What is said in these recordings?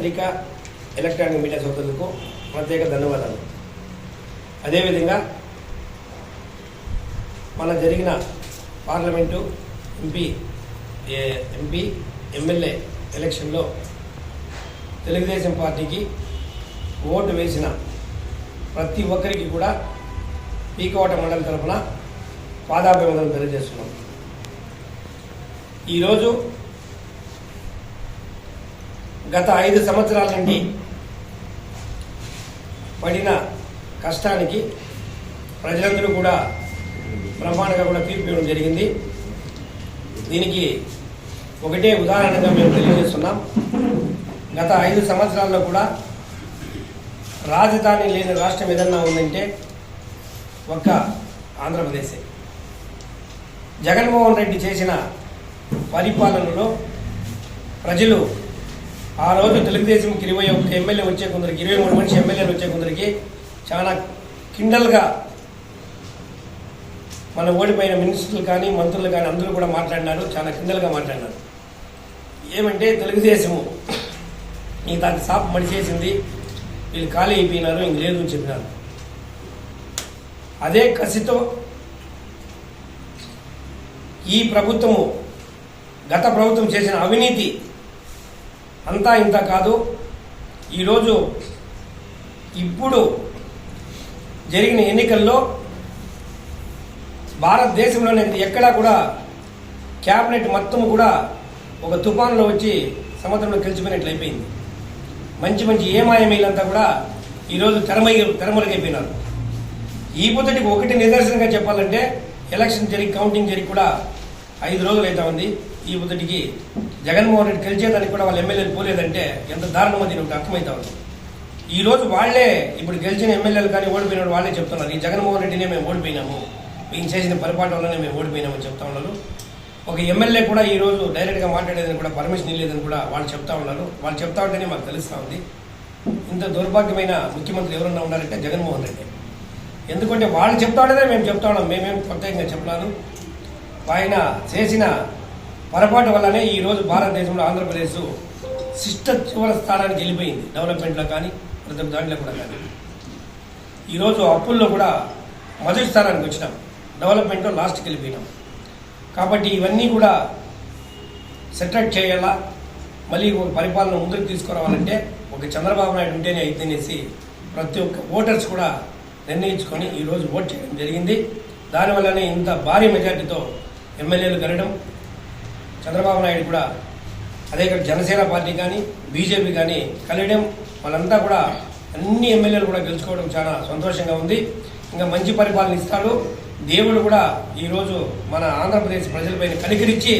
పత్రిక electronic media సోదరులకు ప్రత్యేక ధన్యవాదాలు. అదేవిధంగా మన జరిగిన పార్లమెంటు ఎంపీ ఎంపీ ఎమ్మెల్యే ఎలక్షన్లో తెలుగుదేశం పార్టీకి ఓటు వేసిన ప్రతి ఒక్కరికి కూడా పీకోట మండలి తరఫున పాదాభివందనం తెలియజేస్తున్నాం. ఈరోజు గత ఐదు సంవత్సరాల నుండి పడిన కష్టానికి ప్రజలందరూ కూడా బ్రహ్మాండంగా కూడా తీర్పు ఇవ్వడం జరిగింది. దీనికి ఒకటే ఉదాహరణగా మేము తెలియజేస్తున్నాం. గత ఐదు సంవత్సరాల్లో కూడా రాజధాని లేని రాష్ట్రం ఏదన్నా ఉందంటే ఒక్క ఆంధ్రప్రదేశే. జగన్మోహన్ రెడ్డి చేసిన పరిపాలనలో ప్రజలు ఆ రోజు తెలుగుదేశంకి ఇరవై ఒకటి ఎమ్మెల్యే వచ్చే కొందరికి ఇరవై మూడు మనిషి ఎమ్మెల్యేలు వచ్చే కొందరికి చాలా కిండల్గా మన ఓడిపోయిన మినిస్టర్లు కానీ మంత్రులు కానీ అందరూ కూడా మాట్లాడినారు చాలా కిందలుగా మాట్లాడినారు. ఏమంటే తెలుగుదేశము ఈ దాన్ని సాప్ మడిచేసింది వీళ్ళు ఖాళీ అయిపోయినారు ఇంక లేదు అని చెప్పినారు. అదే కసితో ఈ ప్రభుత్వము గత ప్రభుత్వం చేసిన అవినీతి అంతా ఇంత కాదు. ఈరోజు ఇప్పుడు జరిగిన ఎన్నికల్లో భారతదేశంలోనే ఎక్కడా కూడా క్యాబినెట్ మొత్తం కూడా ఒక తుఫాన్లో వచ్చి సముద్రంలో కలిసిపోయినట్లు అయిపోయింది. మంచి మంచి ఏమాయమీలంతా కూడా ఈరోజు తెరమై తెరమరుగైపోయినారు ఈ పొద్దుటికి ఒకటి నిదర్శనంగా చెప్పాలంటే ఎలక్షన్ జరిగి కౌంటింగ్ జరిగి కూడా ఐదు రోజులు అవుతా ఉంది. ఈ ఉదటికి జగన్మోహన్ రెడ్డి గెలిచేదానికి కూడా వాళ్ళ ఎమ్మెల్యేలు పోలేదంటే ఎంత దారుణమో దీనికి అర్థమవుతా ఉంది. ఈ రోజు వాళ్ళే ఇప్పుడు గెలిచిన ఎమ్మెల్యేలు కానీ ఓడిపోయిన వాళ్ళే చెప్తున్నారు. ఈ జగన్మోహన్ రెడ్డినే మేము ఓడిపోయినాము. మేము చేసిన పరిపాలన వల్లనే మేము ఓడిపోయినామని చెప్తా ఉన్నారు. ఒక ఎమ్మెల్యే కూడా ఈ రోజు డైరెక్ట్గా మాట్లాడేదని కూడా పర్మిషన్ ఇవ్వలేదని కూడా వాళ్ళు చెప్తా ఉన్నారు. వాళ్ళు చెప్తా ఉంటేనే మాకు తెలుస్తూ ఉంది. ఇంత దౌర్భాగ్యమైన ముఖ్యమంత్రి ఎవరన్నా ఉన్నారంటే జగన్మోహన్ రెడ్డి. ఎందుకంటే వాళ్ళు చెప్తా ఉండేదే మేము చెప్తా ఉన్నాం. మేమేం ప్రత్యేకంగా చెప్పలాను ఆయన చేసిన పొరపాటు వల్లనే ఈ రోజు భారతదేశంలో ఆంధ్రప్రదేశ్ శిష్ట చివరి స్థానానికి వెళ్ళిపోయింది డెవలప్మెంట్లో కానీ ప్రతి దాంట్లో కూడా కానీ. ఈరోజు అప్పుల్లో కూడా మొదటి స్థానానికి వచ్చినాం. డెవలప్మెంట్లో లాస్ట్కి వెళ్ళిపోయినాం. కాబట్టి ఇవన్నీ కూడా సెటప్ చేయాలా? మళ్ళీ ఒక పరిపాలన ముందుకు తీసుకురావాలంటే ఒక చంద్రబాబు నాయుడు ఉంటేనే అయితేనేసి ప్రతి ఒక్క ఓటర్స్ కూడా నిర్ణయించుకొని ఈరోజు ఓట్ చేయడం జరిగింది. దానివల్లనే ఇంత భారీ మెజార్టీతో ఎమ్మెల్యేలు గెలడం చంద్రబాబు నాయుడు కూడా అదే ఇక్కడ జనసేన పార్టీ కానీ బీజేపీ కానీ కలియడం వాళ్ళంతా కూడా అన్ని ఎమ్మెల్యేలు కూడా గెలుచుకోవడం చాలా సంతోషంగా ఉంది. ఇంకా మంచి పరిపాలన ఇస్తాడు. దేవుడు కూడా ఈరోజు మన ఆంధ్రప్రదేశ్ ప్రజలపైన కనికరించి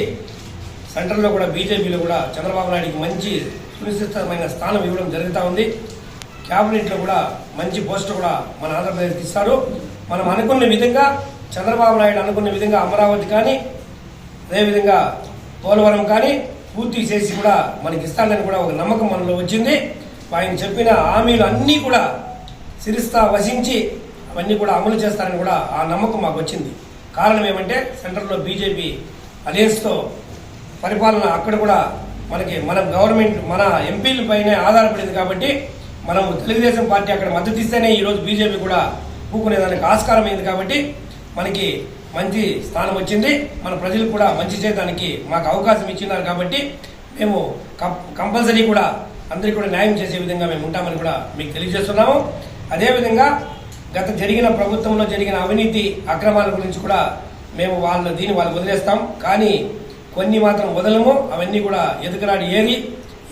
సెంటర్లో కూడా బీజేపీలో కూడా చంద్రబాబు నాయుడికి మంచి సునిశ్చితమైన స్థానం ఇవ్వడం జరుగుతూ ఉంది. క్యాబినెట్లో కూడా మంచి పోస్ట్ కూడా మన ఆంధ్రప్రదేశ్కి ఇస్తారు మనం అనుకున్న విధంగా చంద్రబాబు నాయుడు అనుకున్న విధంగా అమరావతి కానీ అదేవిధంగా పోలవరం కానీ పూర్తి చేసి కూడా మనకి ఇస్తానని కూడా ఒక నమ్మకం మనలో వచ్చింది. ఆయన చెప్పిన హామీలు అన్నీ కూడా సిరిస్తా వసించి అవన్నీ కూడా అమలు చేస్తారని కూడా ఆ నమ్మకం మాకు వచ్చింది. కారణం ఏమంటే సెంటర్లో బీజేపీ అలయన్స్తో పరిపాలన అక్కడ కూడా మనకి మన గవర్నమెంట్ మన ఎంపీల పైనే ఆధారపడింది కాబట్టి మనం తెలుగుదేశం పార్టీ అక్కడ మద్దతు ఇస్తేనే ఈరోజు బీజేపీ కూడా పూకునేదానికి ఆస్కారం అయింది కాబట్టి మనకి మంచి స్థానం వచ్చింది. మన ప్రజలు కూడా మంచి చేయడానికి మాకు అవకాశం ఇచ్చినారు కాబట్టి మేము కంపల్సరీ కూడా అందరికీ కూడా న్యాయం చేసే విధంగా మేము ఉంటామని కూడా మీకు తెలియజేస్తున్నాము. అదేవిధంగా గత జరిగిన ప్రభుత్వంలో జరిగిన అవినీతి అక్రమాల గురించి కూడా మేము వాళ్ళ దీన్ని వాళ్ళు వదిలేస్తాం. కానీ కొన్ని మాత్రం వదలము. అవన్నీ కూడా ఎదుకరాడి ఏరి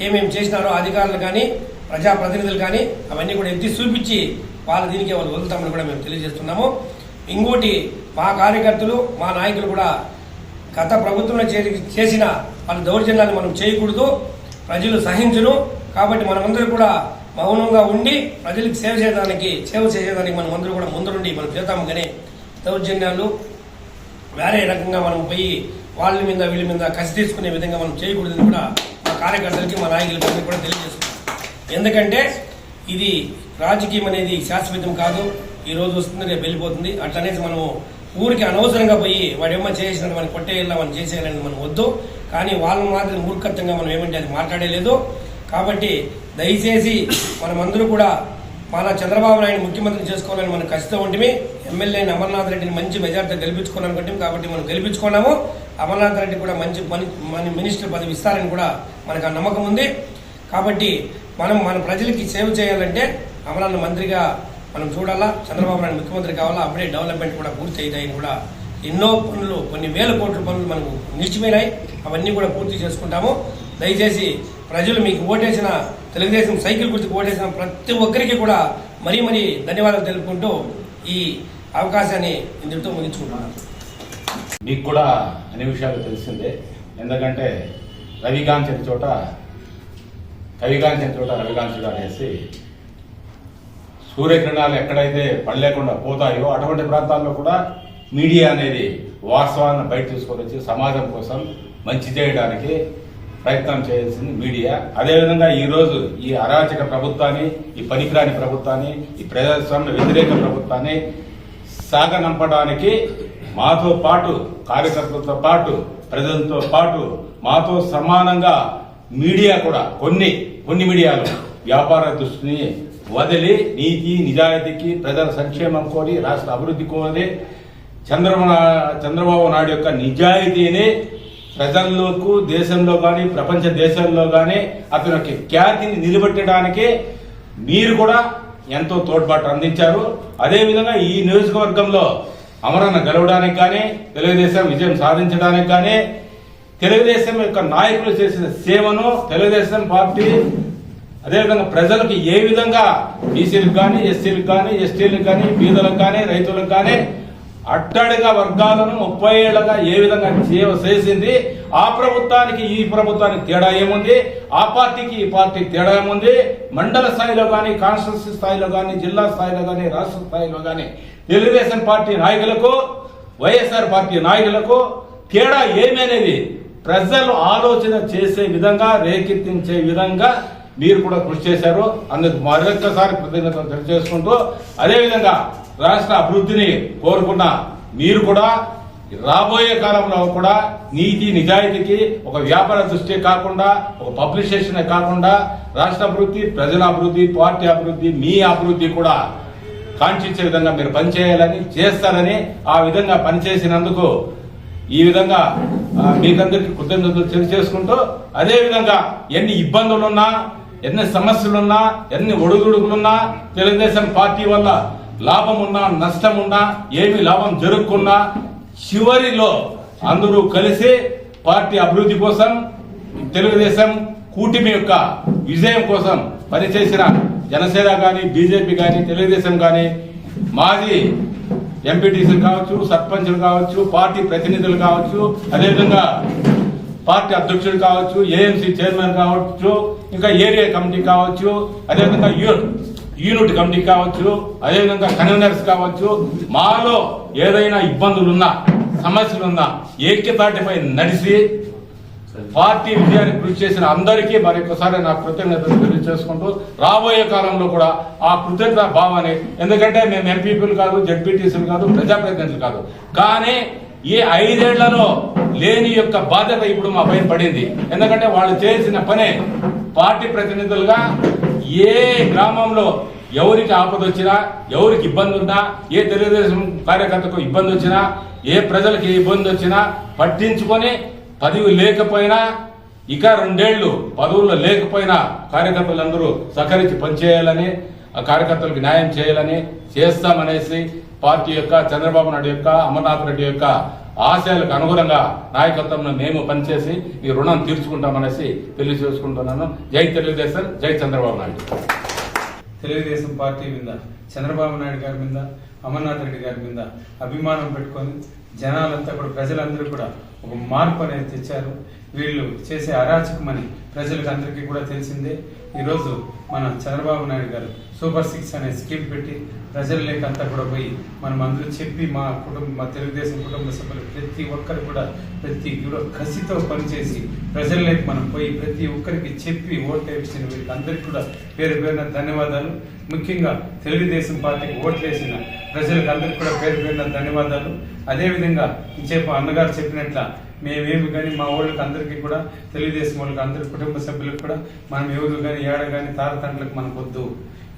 ఏమేమి చేసినారో అధికారులు కానీ ప్రజాప్రతినిధులు కానీ అవన్నీ కూడా ఎత్తి చూపించి వాళ్ళ దీనికి వాళ్ళు వదులుతామని కూడా మేము తెలియజేస్తున్నాము. ఇంకోటి మా కార్యకర్తలు మా నాయకులు కూడా గత ప్రభుత్వంలో చేసిన వాళ్ళ దౌర్జన్యాన్ని మనం చేయకూడదు ప్రజలు సహించను. కాబట్టి మనమందరూ కూడా మౌనంగా ఉండి ప్రజలకు సేవ చేయడానికి సేవ చేసేదానికి మనం అందరూ కూడా ముందరుండి మనం చేద్దాం కానీ దౌర్జన్యాలు వేరే రకంగా మనం పోయి వాళ్ళ మీద వీళ్ళ మీద కసి తీసుకునే విధంగా మనం చేయకూడదని కూడా మా కార్యకర్తలకి మా నాయకులకి అందరికీ కూడా తెలియజేస్తున్నాం. ఎందుకంటే ఇది రాజకీయం అనేది శాశ్వతం కాదు. ఈ రోజు వస్తుంది రేపు వెళ్ళిపోతుంది. అట్లనేసి మనము ఊరికి అనవసరంగా పోయి వాడేమో చేసినట్టు మనం కొట్టేయాలా మనం చేసేయాలని మనం వద్దు. కానీ వాళ్ళని మాత్రం మూర్ఖత్వంగా మనం ఏమంటే అది మాట్లాడలేదు. కాబట్టి దయచేసి మనమందరూ కూడా మన చంద్రబాబు నాయుడు ముఖ్యమంత్రి చేసుకోవాలని మనం ఖచ్చితంగా ఉంటే ఎమ్మెల్యే అమర్నాథ్ రెడ్డిని మంచి మెజార్టీ గెలిపించుకోవాలనుకుంటాం కాబట్టి మనం గెలిపించుకున్నాము. అమర్నాథ్ రెడ్డి కూడా మంచి పని మన మినిస్టర్ పదవి ఇస్తారని కూడా మనకు ఆ నమ్మకం ఉంది. కాబట్టి మనం మన ప్రజలకి సేవ చేయాలంటే అమరాన్న మంత్రిగా మనం చూడాలా చంద్రబాబు నాయుడు ముఖ్యమంత్రి కావాలా అప్పుడే డెవలప్మెంట్ కూడా పూర్తి అవుతాయని కూడా. ఎన్నో పనులు కొన్ని వేల కోట్ల పనులు మనకు నిలిచిపోయినాయి. అవన్నీ కూడా పూర్తి చేసుకుంటాము. దయచేసి ప్రజలు మీకు ఓటేసిన తెలుగుదేశం సైకిల్ గుర్తుకు ఓటేసిన ప్రతి ఒక్కరికి కూడా మరీ మరీ ధన్యవాదాలు తెలుపుకుంటూ ఈ అవకాశాన్ని ఇందుతో ముగించుకుంటున్నాను. మీకు కూడా అన్ని విషయాలు తెలిసిందే. ఎందుకంటే రవికాంత్ చోట కవికాంత్ చోట రవికాంచుడు అనేసి సూర్యకిరణాలు ఎక్కడైతే పడలేకుండా పోతాయో అటువంటి ప్రాంతాల్లో కూడా మీడియా అనేది వాస్తవాన్ని బయట తీసుకొని వచ్చి సమాజం కోసం మంచి చేయడానికి ప్రయత్నం చేయాల్సింది మీడియా. అదేవిధంగా ఈరోజు ఈ అరాచక ప్రభుత్వాన్ని ఈ పనికిరాని ప్రభుత్వాన్ని ఈ ప్రజాస్వామ్య వ్యతిరేక ప్రభుత్వాన్ని సాగనంపడానికి మాతో పాటు కార్యకర్తలతో పాటు ప్రజలతో పాటు మాతో సమానంగా మీడియా కూడా కొన్ని కొన్ని మీడియాలు వ్యాపార దృష్టిని వదిలి నీతి నిజాయితీకి ప్రజల సంక్షేమం కోరి రాష్ట్ర అభివృద్ధి కోరి చంద్రబాబు చంద్రబాబు నాయుడు యొక్క నిజాయితీని ప్రజల్లోకు దేశంలో కానీ ప్రపంచ దేశాల్లో కానీ అతని యొక్క ఖ్యాతిని నిలబెట్టడానికి మీరు కూడా ఎంతో తోడ్పాటు అందించారు. అదేవిధంగా ఈ నియోజకవర్గంలో అమరణ గెలవడానికి కానీ తెలుగుదేశం విజయం సాధించడానికి కానీ తెలుగుదేశం యొక్క నాయకులు చేసిన సేవను తెలుగుదేశం పార్టీ అదేవిధంగా ప్రజలకు ఏ విధంగా బీసీలకు కానీ ఎస్సీలకు కానీ ఎస్టీలకు కానీ బీదలకు కానీ రైతులకు కానీ అట్టడిగా వర్గాలను ముప్పై ఏళ్ళుగా ఏ విధంగా సేవ చేసింది? ఆ ప్రభుత్వానికి ఈ ప్రభుత్వానికి తేడా ఏముంది? ఆ పార్టీకి ఈ పార్టీకి తేడా ఏముంది? మండల స్థాయిలో కానీ కాన్స్టిట్యూన్సీ స్థాయిలో కానీ జిల్లా స్థాయిలో కానీ రాష్ట్ర స్థాయిలో కానీ తెలుగుదేశం పార్టీ నాయకులకు వైఎస్ఆర్ పార్టీ నాయకులకు తేడా ఏమనేది ప్రజలు ఆలోచన చేసే విధంగా రేకెత్తించే విధంగా మీరు కూడా కృషి చేశారు. అందుకు మరొక్కసారి కృతజ్ఞతలు తెలియజేసుకుంటూ అదేవిధంగా రాష్ట్ర అభివృద్ధిని కోరుకున్న మీరు కూడా రాబోయే కాలంలో కూడా నీతి నిజాయితీకి ఒక వ్యాపార దృష్టి కాకుండా ఒక పబ్లిషేషన్ కాకుండా రాష్ట్ర అభివృద్ధి ప్రజల అభివృద్ధి పార్టీ అభివృద్ధి మీ అభివృద్ధి కూడా కాంక్షించే విధంగా మీరు పనిచేయాలని చేస్తారని ఆ విధంగా పనిచేసినందుకు ఈ విధంగా మీకందరికీ కృతజ్ఞతలు తెలియజేసుకుంటూ అదేవిధంగా ఎన్ని ఇబ్బందులున్నా ఎన్ని సమస్యలున్నా ఎన్ని ఒడుదుడుకులున్నా తెలుగుదేశం పార్టీ వల్ల లాభం ఉన్నా నష్టం ఉన్నా ఏమి లాభం జరుగుకున్నా చివరిలో అందరూ కలిసి పార్టీ అభివృద్ధి కోసం తెలుగుదేశం కూటమి యొక్క విజయం కోసం పనిచేసిన జనసేన కానీ బీజేపీ కానీ తెలుగుదేశం కానీ మాజీ ఎంపీటీసీలు కావచ్చు సర్పంచులు కావచ్చు పార్టీ ప్రతినిధులు కావచ్చు అదేవిధంగా పార్టీ అధ్యక్షుడు కావచ్చు ఏఎంసీ చైర్మన్ కావచ్చు ఇంకా ఏరియా కమిటీ కావచ్చు అదేవిధంగా యూనిట్ కమిటీ కావచ్చు అదేవిధంగా కన్వీనర్స్ కావచ్చు మాలో ఏదైనా ఇబ్బందులున్నా సమస్యలున్నా ఏక్యతాటిపై నడిచి పార్టీ విజయానికి కృషి చేసిన అందరికీ మరి ఒకసారి నా కృతజ్ఞతలు తెలియజేసుకుంటూ రాబోయే కాలంలో కూడా ఆ కృతజ్ఞత భావాన్ని ఎందుకంటే మేము ఎంపీపీలు కాదు జడ్పీటీసీలు కాదు ప్రజాప్రతినిధులు కాదు. కానీ ఈ ఐదేళ్ళలో లేని యొక్క బాధ్యత ఇప్పుడు మా పైన పడింది. ఎందుకంటే వాళ్ళు చేసిన పనే పార్టీ ప్రతినిధులుగా ఏ గ్రామంలో ఎవరికి ఆపద వచ్చినా ఎవరికి ఇబ్బంది ఉన్నా ఏ తెలుగుదేశం కార్యకర్తకు ఇబ్బంది వచ్చినా ఏ ప్రజలకు ఇబ్బంది వచ్చినా పట్టించుకొని పదవి లేకపోయినా ఇక రెండేళ్ళు పదవుల్లో లేకపోయినా కార్యకర్తలందరూ సహకరించి పనిచేయాలని ఆ కార్యకర్తలకు న్యాయం చేయాలని చేస్తామనేసి పార్టీ యొక్క చంద్రబాబు నాయుడు యొక్క అమర్నాథ్ రెడ్డి యొక్క ఆశయాలకు అనుగుణంగా నాయకత్వంలో మేము పనిచేసి ఈ రుణం తీర్చుకుంటామనేసి తెలియజేసుకుంటున్నాను. జై తెలుగుదేశం జై చంద్రబాబు నాయుడు. తెలుగుదేశం పార్టీ మీద చంద్రబాబు నాయుడు గారి మీద అమర్నాథ్ రెడ్డి గారి మీద అభిమానం పెట్టుకొని జనాలంతా కూడా ప్రజలందరూ కూడా ఒక మార్పు అనేది తెచ్చారు. వీళ్ళు చేసే అరాచకమని ప్రజలకు అందరికీ కూడా తెలిసిందే. ఈరోజు మన చంద్రబాబు నాయుడు గారు సూపర్ సిక్స్ అనే స్కీమ్ పెట్టి ప్రజల్లోకి అంతా కూడా పోయి మనం అందరూ చెప్పి మా కుటుంబ మా తెలుగుదేశం కుటుంబ సభ్యులు ప్రతి ఒక్కరు కూడా ప్రతి కూడా కసితో పనిచేసి ప్రజల్లోకి మనం పోయి ప్రతి ఒక్కరికి చెప్పి ఓట్లు వేసిన వీళ్ళకి అందరికీ కూడా పేరు పేరున ధన్యవాదాలు. ముఖ్యంగా తెలుగుదేశం పార్టీకి ఓట్లేసిన ప్రజలకు అందరికీ కూడా పేరు పేరున ధన్యవాదాలు. అదేవిధంగా ఇంచేపు అన్నగారు చెప్పినట్ల మేమేమి కానీ మా వాళ్ళకి అందరికీ కూడా తెలుగుదేశం వాళ్ళకి అందరి కుటుంబ సభ్యులకు కూడా మనం ఎవరు కానీ ఏడ కానీ తారతండ్రులకు మనకు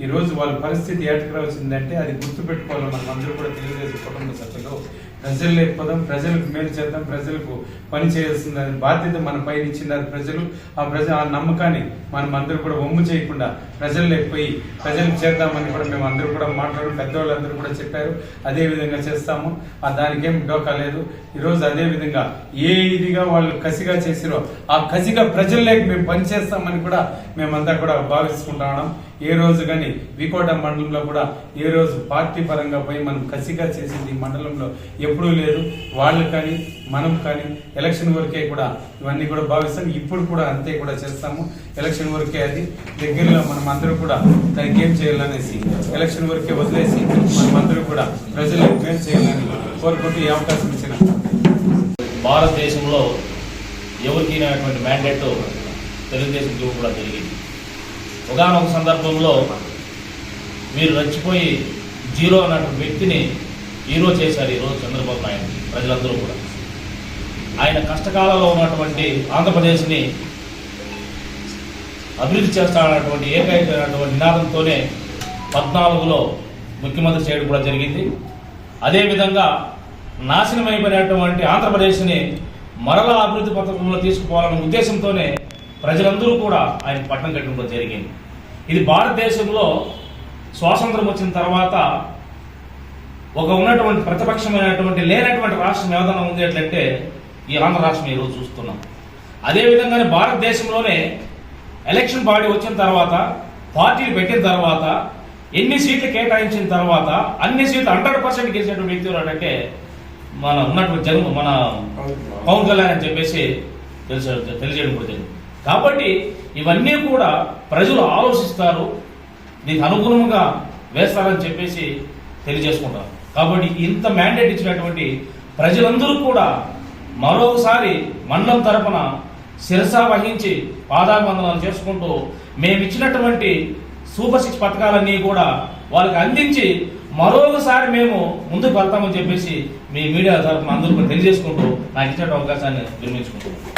ఈరోజు వాళ్ళ పరిస్థితి ఏటకు వచ్చిందంటే అది గుర్తుపెట్టుకోవాలి మనం అందరూ కూడా తెలుగుదేశం కుటుంబ సభ్యులు ప్రజలు లేకపోదాం ప్రజలకు మేలు చేద్దాం ప్రజలకు పని చేయాల్సిందని బాధ్యత మన పైన ఇచ్చినారు ప్రజలు. ఆ ప్రజ ఆ నమ్మకాన్ని మనం అందరూ కూడా ఒమ్ము చేయకుండా ప్రజలు లేకపోయి ప్రజలకు చేద్దామని కూడా మేము అందరూ కూడా మాట్లాడు పెద్దవాళ్ళందరూ కూడా చెప్పారు. అదే విధంగా చేస్తాము. ఆ దానికేం డోకా లేదు. ఈరోజు అదే విధంగా ఏ ఇదిగా వాళ్ళు కసిగా చేసిరో ఆ కసిగా ప్రజల్లోకి మేము పనిచేస్తామని కూడా మేమంతా కూడా భావించుకుంటా ఉన్నాం ఏ రోజు కానీ వికోట మండలంలో కూడా ఏ రోజు పార్టీ పరంగా పోయి మనం కసిగా చేసింది మండలంలో ఎప్పుడూ లేదు. వాళ్ళు కానీ మనం కానీ ఎలక్షన్ వరకే కూడా ఇవన్నీ కూడా భావిస్తాం. ఇప్పుడు కూడా అంతే కూడా చేస్తాము. ఎలక్షన్ వరకే అది. దగ్గరలో మనం అందరూ కూడా దానికి ఏం చేయాలనేసి ఎలక్షన్ వరకే వదిలేసి మనం అందరూ కూడా ప్రజలకు మేలు చేయాలని కోరుకుంటూ ఈ అవకాశం ఇచ్చిన భారతదేశంలో ఎవరికి మ్యాండేట్ తెలుగుదేశం కూడా జరిగింది. ఒకనొక సందర్భంలో మీరు రచ్చిపోయి జీరో అన్నటువంటి వ్యక్తిని హీరో చేశారు ఈరోజు చంద్రబాబు నాయుడు ప్రజలందరూ కూడా. ఆయన కష్టకాలంలో ఉన్నటువంటి ఆంధ్రప్రదేశ్ని అభివృద్ధి చేస్తాడన్నటువంటి ఏకైకమైనటువంటి నినాదంతోనే పద్నాలుగులో ముఖ్యమంత్రి చేయడం కూడా జరిగింది. అదేవిధంగా నాశనం అయిపోయినటువంటి ఆంధ్రప్రదేశ్ని మరలా అభివృద్ధి పథకంలో తీసుకుపోవాలనే ఉద్దేశంతోనే ప్రజలందరూ కూడా ఆయన పట్టణం కట్టడం కూడా జరిగింది. ఇది భారతదేశంలో స్వాతంత్రం వచ్చిన తర్వాత ఒక ఉన్నటువంటి ప్రతిపక్షమైనటువంటి లేనటువంటి రాష్ట్రం ఏదైనా ఉంది అంటే ఈ ఆంధ్ర రాష్ట్రం ఈరోజు చూస్తున్నాం. అదేవిధంగానే భారతదేశంలోనే ఎలక్షన్ బాడీ వచ్చిన తర్వాత పార్టీలు పెట్టిన తర్వాత ఎన్ని సీట్లు కేటాయించిన తర్వాత అన్ని సీట్లు హండ్రెడ్ పర్సెంట్ గెలిచినటువంటి వ్యక్తి ఎవరంటే మన ఉన్నటువంటి జన్మ మన పవన్ కళ్యాణ్. అని చెప్పేసి తెలిసే తెలియజేయడం కూడా జరిగింది. కాబట్టి ఇవన్నీ కూడా ప్రజలు ఆలోచిస్తారు. దీనికి అనుగుణంగా వేస్తారని చెప్పేసి తెలియజేసుకుంటారు. కాబట్టి ఇంత మ్యాండేట్ ఇచ్చినటువంటి ప్రజలందరూ కూడా మరోసారి మండలం తరపున శిరస వహించి పాదాభివందనాలు చేసుకుంటూ మేము ఇచ్చినటువంటి సూపర్ సిక్స్ పథకాలన్నీ కూడా వాళ్ళకి అందించి మరొకసారి మేము ముందుకు వెళ్తామని చెప్పేసి మీ మీడియా తరఫున అందరూ తెలియజేసుకుంటూ నాకు ఇచ్చిన అవకాశాన్ని విరమించుకుంటున్నాను